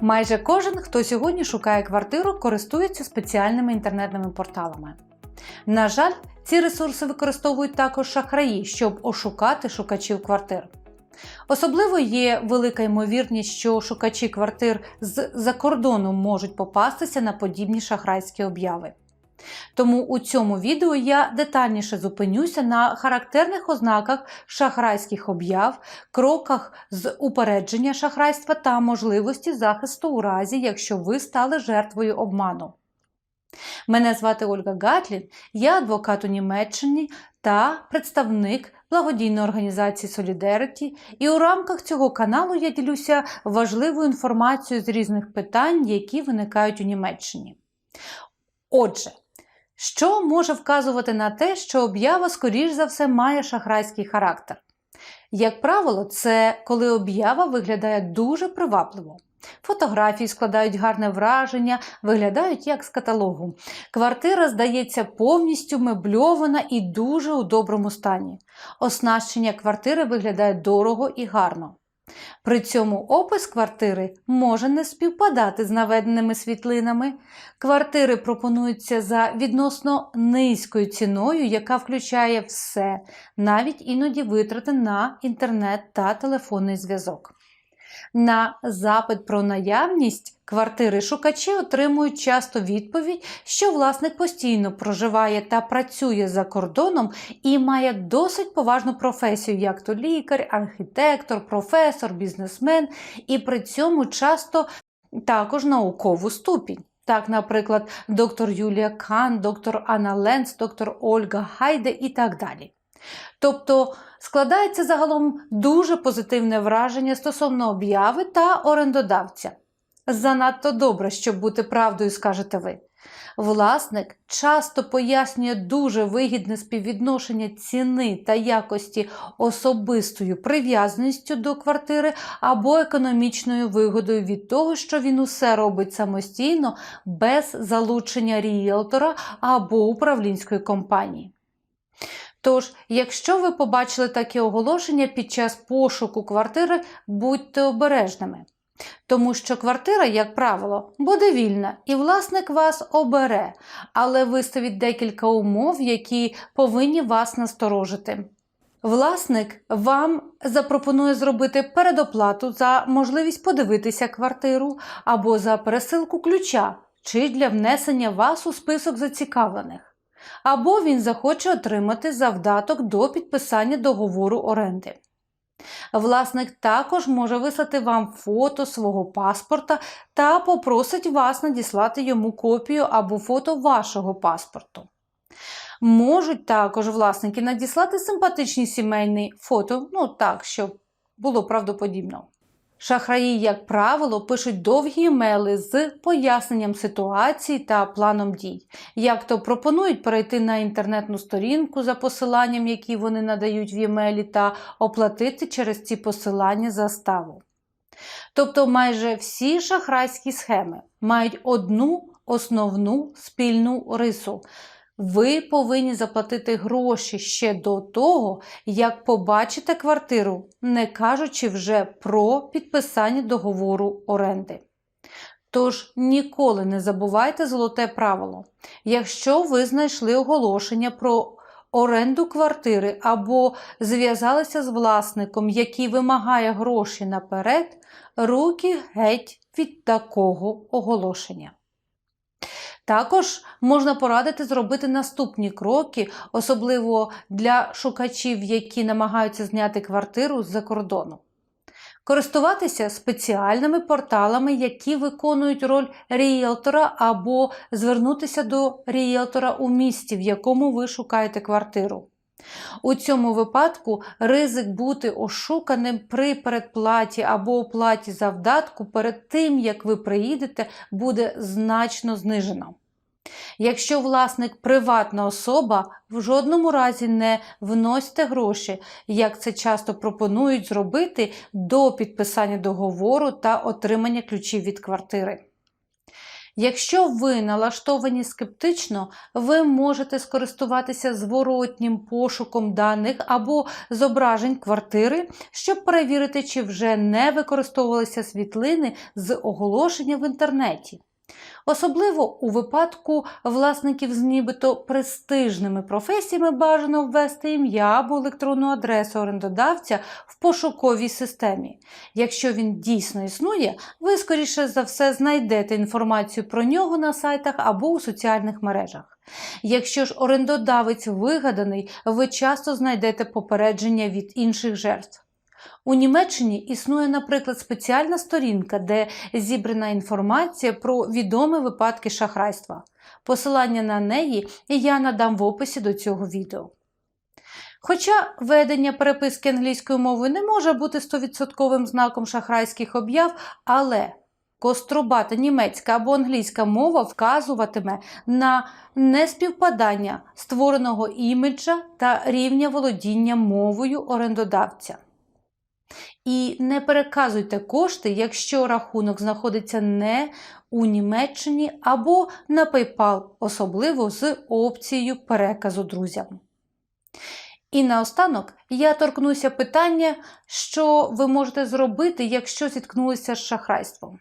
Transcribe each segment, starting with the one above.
Майже кожен, хто сьогодні шукає квартиру, користується спеціальними інтернетними порталами. На жаль, ці ресурси використовують також шахраї, щоб ошукати шукачів квартир. Особливо є велика ймовірність, що шукачі квартир з-за кордону можуть попастися на подібні шахрайські обяви. Тому у цьому відео я детальніше зупинюся на характерних ознаках шахрайських об'яв, кроках з упередження шахрайства та можливості захисту у разі, якщо ви стали жертвою обману. Мене звати Ольга Гатлін, я адвокат у Німеччині та представник благодійної організації Solidarity, і у рамках цього каналу я ділюся важливою інформацією з різних питань, які виникають у Німеччині. Отже, що може вказувати на те, що об'ява, скоріш за все, має шахрайський характер? Як правило, це коли об'ява виглядає дуже привабливо. Фотографії складають гарне враження, виглядають як з каталогу. Квартира здається повністю мебльована і дуже у доброму стані. Оснащення квартири виглядає дорого і гарно. При цьому опис квартири може не співпадати з наведеними світлинами. Квартири пропонуються за відносно низькою ціною, яка включає все, навіть іноді витрати на інтернет та телефонний зв'язок. На запит про наявність квартири шукачі отримують часто відповідь, що власник постійно проживає та працює за кордоном і має досить поважну професію, як то лікар, архітектор, професор, бізнесмен, і при цьому часто також наукову ступінь. Так, наприклад, доктор Юлія Кан, доктор Анна Ленц, доктор Ольга Хайде і так далі. Тобто складається загалом дуже позитивне враження стосовно обяви та орендодавця. Занадто добре, щоб бути правдою, скажете ви. Власник часто пояснює дуже вигідне співвідношення ціни та якості особистою прив'язаністю до квартири або економічною вигодою від того, що він усе робить самостійно без залучення ріелтора або управлінської компанії. Тож, якщо ви побачили таке оголошення під час пошуку квартири, будьте обережними. Тому що квартира, як правило, буде вільна і власник вас обере, але виставить декілька умов, які повинні вас насторожити. Власник вам запропонує зробити передоплату за можливість подивитися квартиру або за пересилку ключа чи для внесення вас у список зацікавлених або він захоче отримати завдаток до підписання договору оренди. Власник також може вислати вам фото свого паспорта та попросить вас надіслати йому копію або фото вашого паспорту. Можуть також власники надіслати симпатичні сімейні фото, ну так, щоб було правдоподібно. Шахраї, як правило, пишуть довгі емейли з поясненням ситуації та планом дій, як то пропонують перейти на інтернетну сторінку за посиланням, які вони надають в емейлі, та оплатити через ці посилання заставу. Тобто майже всі шахрайські схеми мають одну основну спільну рису. Ви повинні заплатити гроші ще до того, як побачите квартиру, не кажучи вже про підписання договору оренди. Тож ніколи не забувайте золоте правило. Якщо ви знайшли оголошення про оренду квартири або зв'язалися з власником, який вимагає гроші наперед, руки геть від такого оголошення. Також можна порадити зробити наступні кроки, особливо для шукачів, які намагаються зняти квартиру з-за кордону. Користуватися спеціальними порталами, які виконують роль ріелтора, або звернутися до ріелтора у місті, в якому ви шукаєте квартиру. У цьому випадку ризик бути ошуканим при передплаті або оплаті завдатку перед тим, як ви приїдете, буде значно знижено. Якщо власник приватна особа, в жодному разі не вносьте гроші, як це часто пропонують зробити до підписання договору та отримання ключів від квартири. Якщо ви налаштовані скептично, ви можете скористуватися зворотнім пошуком даних або зображень квартири, щоб перевірити, чи вже не використовувалися світлини з оголошення в інтернеті. Особливо у випадку власників з нібито престижними професіями бажано ввести ім'я або електронну адресу орендодавця в пошуковій системі. Якщо він дійсно існує, ви скоріше за все знайдете інформацію про нього на сайтах або у соціальних мережах. Якщо ж орендодавець вигаданий, ви часто знайдете попередження від інших жертв. У Німеччині існує, наприклад, спеціальна сторінка, де зібрана інформація про відомі випадки шахрайства. Посилання на неї я надам в описі до цього відео. Хоча ведення переписки англійською мовою не може бути 100% знаком шахрайських об'яв, але кострубата німецька або англійська мова вказуватиме на неспівпадання створеного іміджа та рівня володіння мовою орендодавця. І не переказуйте кошти, якщо рахунок знаходиться не у Німеччині або на PayPal, особливо з опцією переказу друзям. І наостанок я торкнуся питання, що ви можете зробити, якщо зіткнулися з шахрайством.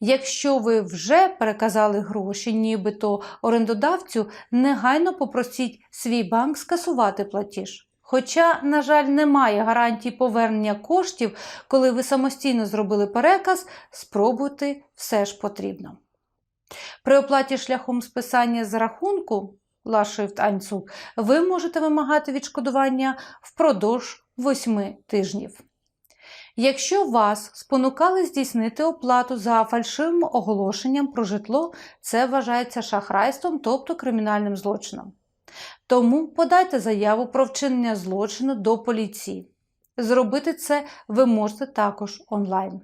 Якщо ви вже переказали гроші, нібито орендодавцю, негайно попросіть свій банк скасувати платіж. Хоча, на жаль, немає гарантії повернення коштів, коли ви самостійно зробили переказ, спробувати все ж потрібно. При оплаті шляхом списання з рахунку Lastschrift ви можете вимагати відшкодування впродовж 8 тижнів. Якщо вас спонукали здійснити оплату за фальшивим оголошенням про житло, це вважається шахрайством, тобто кримінальним злочином. Тому подайте заяву про вчинення злочину до поліції. Зробити це ви можете також онлайн.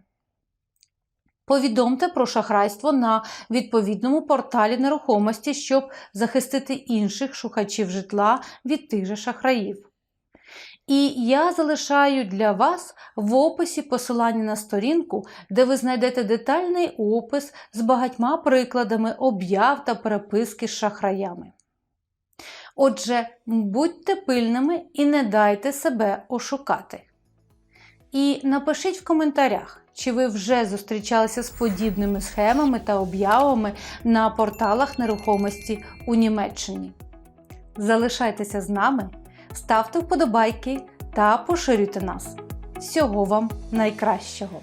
Повідомте про шахрайство на відповідному порталі нерухомості, щоб захистити інших шукачів житла від тих же шахраїв. І я залишаю для вас в описі посилання на сторінку, де ви знайдете детальний опис з багатьма прикладами об'яв та переписки з шахраями. Отже, будьте пильними і не дайте себе ошукати. І напишіть в коментарях, чи ви вже зустрічалися з подібними схемами та об'явами на порталах нерухомості у Німеччині. Залишайтеся з нами, ставте вподобайки та поширюйте нас. Всього вам найкращого!